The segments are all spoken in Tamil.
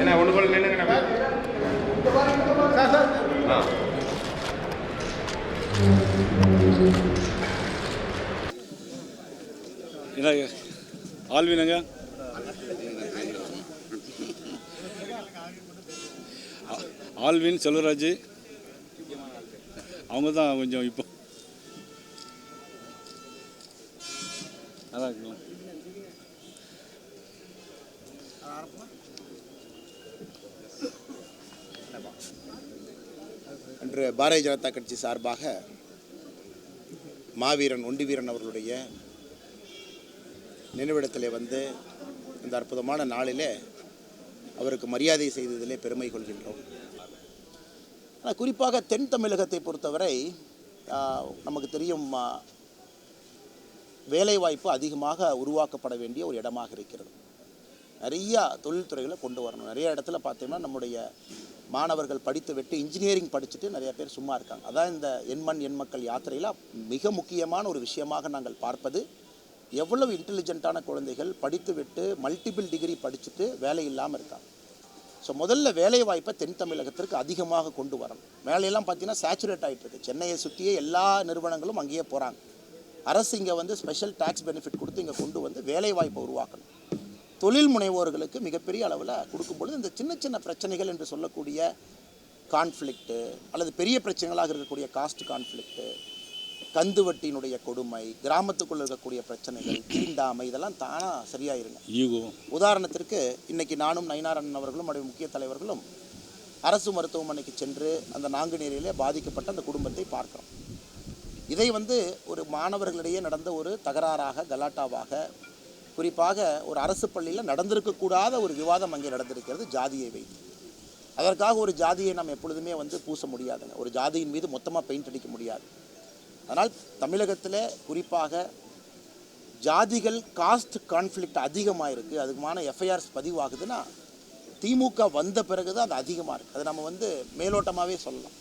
என்ன ஒன்று போல நின்னுங்கண்ணா ஆ என்ன ஆல்வினங்க ஆல்வின் செல்வராஜ். அவங்க தான் கொஞ்சம் இப்போ நல்லா இருக்குங்களா அன்று பாரதிய ஜனதா கட்சி சார்பாக மாவீரன் ஒண்டிவீரன் அவர்களுடைய நினைவிடத்திலே வந்து இந்த அற்புதமான நாளிலே அவருக்கு மரியாதை செய்ததிலே பெருமை கொள்கின்றோம். ஆனால் குறிப்பாக தென் தமிழகத்தை பொறுத்தவரை நமக்கு தெரியும் வேலைவாய்ப்பு அதிகமாக உருவாக்கப்பட வேண்டிய ஒரு இடமாக இருக்கிறது. நிறையா தொழில்துறைகளை கொண்டு வரணும். நிறைய இடத்துல பார்த்தீங்கன்னா நம்முடைய மாணவர்கள் படித்து விட்டு இன்ஜினியரிங் படிச்சுட்டு நிறைய பேர் சும்மா இருக்காங்க. அதான் இந்த எண்மண் எண் மக்கள் யாத்திரையில் மிக முக்கியமான ஒரு விஷயமாக நாங்கள் பார்ப்பது எவ்வளவு இன்டெலிஜென்ட்டான குழந்தைகள் படித்து விட்டு மல்டிபிள் டிகிரி படிச்சுட்டு வேலை இல்லாமல் இருக்காங்க. ஸோ முதல்ல வேலை வாய்ப்பை தென் தமிழகத்திற்கு அதிகமாக கொண்டு வரணும். வேலையெல்லாம் பார்த்தீங்கன்னா சேச்சுரேட் ஆகிட்டு இருக்கு. சென்னையை சுற்றியே எல்லா நிறுவனங்களும் அங்கேயே போகிறாங்க அரசு இங்கே வந்து ஸ்பெஷல் டேக்ஸ் பெனிஃபிட் கொடுத்து இங்கே கொண்டு வந்து வேலை வாய்ப்பை உருவாக்கணும். தொழில் முனைவோர்களுக்கு மிகப்பெரிய அளவில் கொடுக்கும்பொழுது இந்த சின்ன சின்ன பிரச்சனைகள் என்று சொல்லக்கூடிய கான்ஃப்ளிக்ட்டு அல்லது பெரிய பிரச்சனைகளாக இருக்கக்கூடிய காஸ்ட் கான்ஃப்ளிக்ட்டு கந்து வட்டியினுடைய கொடுமை கிராமத்துக்குள்ள இருக்கக்கூடிய பிரச்சனைகள் தீண்டாமை இதெல்லாம் தானாக சரியாயிருங்க. உதாரணத்திற்கு இன்னைக்கு நானும் நயினாரன் அவர்களும் நம்முடைய முக்கிய தலைவர்களும் அரசு மருத்துவமனைக்கு சென்று அந்த நாங்குநேரியிலே பாதிக்கப்பட்ட அந்த குடும்பத்தை பார்க்கிறோம். இதை வந்து ஒரு மாணவர்களிடையே நடந்த ஒரு தகராறாக கலாட்டாவாக குறிப்பாக ஒரு அரசு பள்ளியில் நடந்திருக்கக்கூடாத ஒரு விவாதம் அங்கே நடந்திருக்கிறது ஜாதியை வைத்து. அதற்காக ஒரு ஜாதியை நாம் எப்பொழுதுமே வந்து பூச முடியாதுங்க. ஒரு ஜாதியின் மீது மொத்தமாக பெயிண்ட் அடிக்க முடியாது. அதனால் தமிழகத்தில் குறிப்பாக ஜாதிகள் காஸ்ட் கான்ஃப்ளிக்ட் அதிகமாக இருக்குது அதுக்குமான எஃப்ஐஆர்ஸ் பதிவாகுதுன்னா திமுக வந்த பிறகு தான் அது அதிகமாக இருக்குது அது நம்ம வந்து மேலோட்டமாகவே சொல்லலாம்.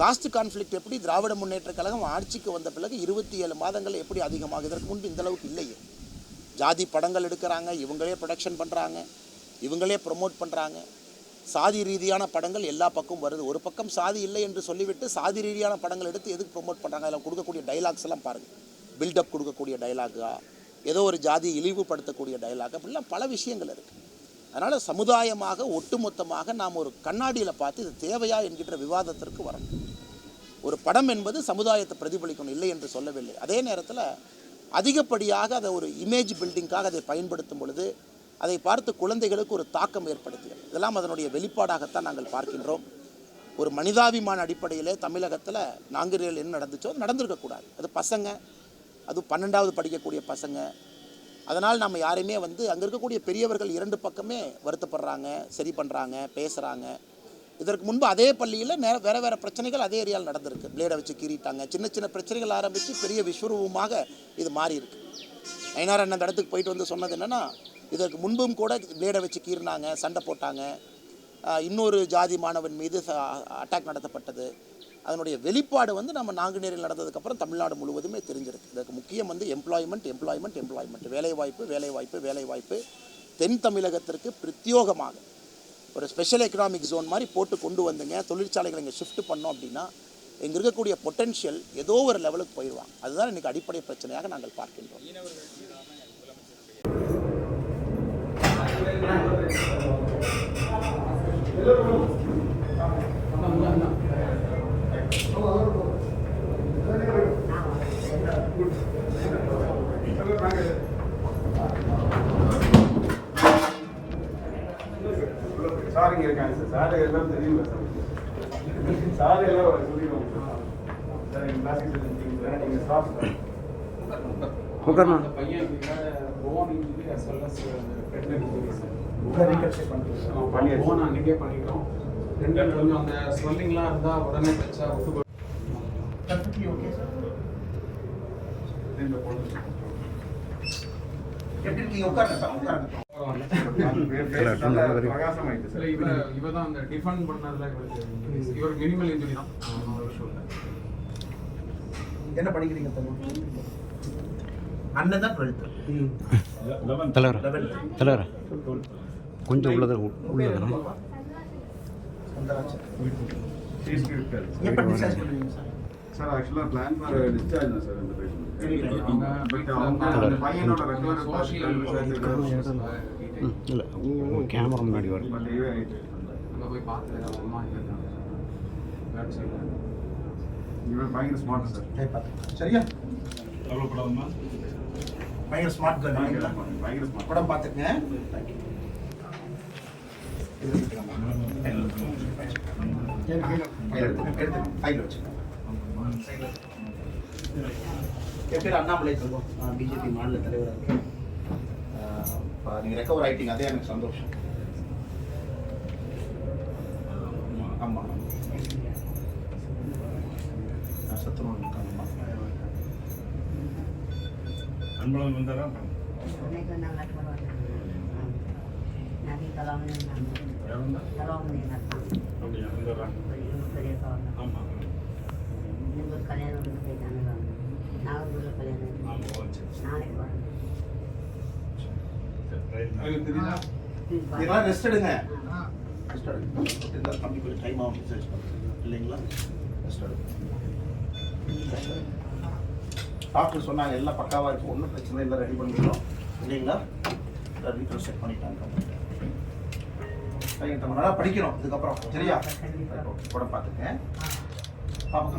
காஸ்ட் கான்ஃப்ளிக்ட் எப்படி திராவிட முன்னேற்ற கழகம் ஆட்சிக்கு வந்த பிறகு இருபத்தி ஏழு மாதங்கள் எப்படி அதிகமாக இதற்கு முன்பு இந்தளவுக்கு இல்லையே? ஜாதி படங்கள் எடுக்கிறாங்க இவங்களே ப்ரொடக்ஷன் பண்ணுறாங்க இவங்களே ப்ரொமோட் பண்ணுறாங்க சாதி ரீதியான படங்கள் எல்லா பக்கமும் வருது. ஒரு பக்கம் சாதி இல்லை என்று சொல்லிவிட்டு சாதி ரீதியான படங்கள் எடுத்து எதுக்கு ப்ரொமோட் பண்ணுறாங்க அதில் கொடுக்கக்கூடிய டைலாக்ஸ் எல்லாம் பாருங்கள் பில்டப் கொடுக்கக்கூடிய டைலாகா ஏதோ ஒரு ஜாதி இழிவுபடுத்தக்கூடிய டைலாக் அப்படிலாம் பல விஷயங்கள் இருக்குது அதனால் சமுதாயமாக ஒட்டுமொத்தமாக நாம் ஒரு கண்ணாடியில் பார்த்து இது தேவையா என்கின்ற விவாதத்திற்கு வரணும் ஒரு படம் என்பது சமுதாயத்தை பிரதிபலிக்கணும் இல்லை என்று சொல்லவில்லை. அதே நேரத்தில் அதிகப்படியாக அதை ஒரு இமேஜ் பில்டிங்காக அதை பயன்படுத்தும் பொழுது அதை பார்த்து குழந்தைகளுக்கு ஒரு தாக்கம் ஏற்படுத்துகிறது. இதெல்லாம் அதனுடைய வெளிப்பாடாகத்தான் நாங்கள் பார்க்கின்றோம். ஒரு மனிதாபிமான அடிப்படையிலே தமிழகத்தில் நாங்குநேரில் என்ன நடந்துச்சோ அது நடந்திருக்கக்கூடாது. அது பசங்க அது பன்னெண்டாவது படிக்கக்கூடிய பசங்க. அதனால் நம்ம யாரையுமே வந்து அங்கே இருக்கக்கூடிய பெரியவர்கள் இரண்டு பக்கமே வருத்தப்படுறாங்க சரி பண்ணுறாங்க பேசுகிறாங்க இதற்கு முன்பு அதே பள்ளியில் நே வேறு வேறு பிரச்சனைகள் அதே ஏரியாவில் நடந்திருக்கு. பிளேடை வச்சு கீறிட்டாங்க. சின்ன சின்ன பிரச்சனைகள் ஆரம்பித்து பெரிய விஸ்வரூபமாக இது மாறி இருக்கு நயனார் அண்ணன் அந்த இடத்துக்கு போயிட்டு வந்து சொன்னது என்னென்னா இதற்கு முன்பும் கூட பிளேடை வச்சு கீறினாங்க சண்டை போட்டாங்க. இன்னொரு ஜாதி மாணவன் மீது அட்டாக் நடத்தப்பட்டது. அதனுடைய வெளிப்பாடு வந்து நம்ம நாங்குநேரில் நடந்ததுக்கப்புறம் தமிழ்நாடு முழுவதுமே தெரிஞ்சிருக்கு. இதற்கு முக்கியம் வந்து எம்ப்ளாய்மெண்ட் எம்ப்ளாய்மெண்ட் எம்ப்ளாய்மெண்ட் வேலைவாய்ப்பு வேலைவாய்ப்பு வேலைவாய்ப்பு. தென் தமிழகத்திற்கு பிரத்யோகமாக. ஒரு ஸ்பெஷல் எக்கனாமிக் ஜோன் மாதிரி போட்டு கொண்டு வந்துங்க. தொழிற்சாலைகளை இங்கே ஷிஃப்ட் பண்ணோம் அப்படின்னா இங்கே இருக்கக்கூடிய பொட்டென்ஷியல் ஏதோ ஒரு லெவலுக்கு போயிடுவாங்க. அதுதான் இன்றைக்கி அடிப்படை பிரச்சனையாக நாங்கள் பார்க்கின்றோம். சார் இங்க இருக்காங்க சார். சார் எல்லாம் தெரியும் சார். எல்லாம் சொல்லிடுவோம் சார். எங்க கிளாஸ் நீங்க ஸ்டாஃப் சார் அந்த பையன் bone injury as well as injury sir. பண்ணியாச்சு. போன் அன்றைக்கே பண்ணிட்டோம். ரெண்டு கொஞ்சம் அந்த ஸ்வெல்லிங்லாம் இருந்தால் உடனே தைச்சா ஒத்து இந்த பொண்ணு. எப்படி இருக்கீங்க? உட்காருங்க உட்காருங்க. சார் இவ என்ன படிக்கிறீங்க அண்ணன் தான் டுவெல்த்து தலைவர் தலைவர். கொஞ்சம் உள்ளத உள்ளதா சார் ஆக்சுவலாக பிளான் ஃபார் டிஸ்சார்ஜ் தான் சார் இந்த பேஷண்ட் இல்லை கேமரா முன்னாடி வரும். இவன் பயங்கர ஸ்மார்ட் சார் சரியா? பயங்கர ஸ்மார்ட் கேர்ள் பயங்கர ஸ்மார்ட் உடம்பு பார்த்துக்குங்க. ஃபைல் வச்சுக்கோங்க. என் பேர் அண்ணாமலை செல்வம் நான் பிஜேபி மாநில தலைவராக இருக்கேன். இப்போ நீங்கள் ரெக்கவர் ஆகிட்டீங்க அதே எனக்கு சந்தோஷம். ஆமாம் சத்துணவு இருக்காங்கம்மா அன்பழகன் வந்தாரா? அப்படியா? வந்துடுறாங்க ஆமாம் ஒரு கல்யாணம் ஒன்று போயிட்டாங்க. நாகூரில் கல்யாணம் நாளைக்கு ரெஸ்ட் எடுங்க. ரெஸ்ட் எடுங்க. தம்பி கொஞ்சம் டைம் ஆகும். ரிசர்ச் இல்லைங்களா? ரெஸ்ட் எடுங்க. டாக்டர் சொன்னாங்க எல்லாம் பக்காவாக இருக்கும் ஒன்றும் பிரச்சனை இல்லை. ரெடி பண்ணிக்கிறோம். இல்லைங்களா? வீட்டில் செட் பண்ணிட்டாங்க. சரிங்க தம்பி நல்லா படிக்கணும். இதுக்கப்புறம். சரியா? உடம்பு பார்த்துக்கங்க பாப்பா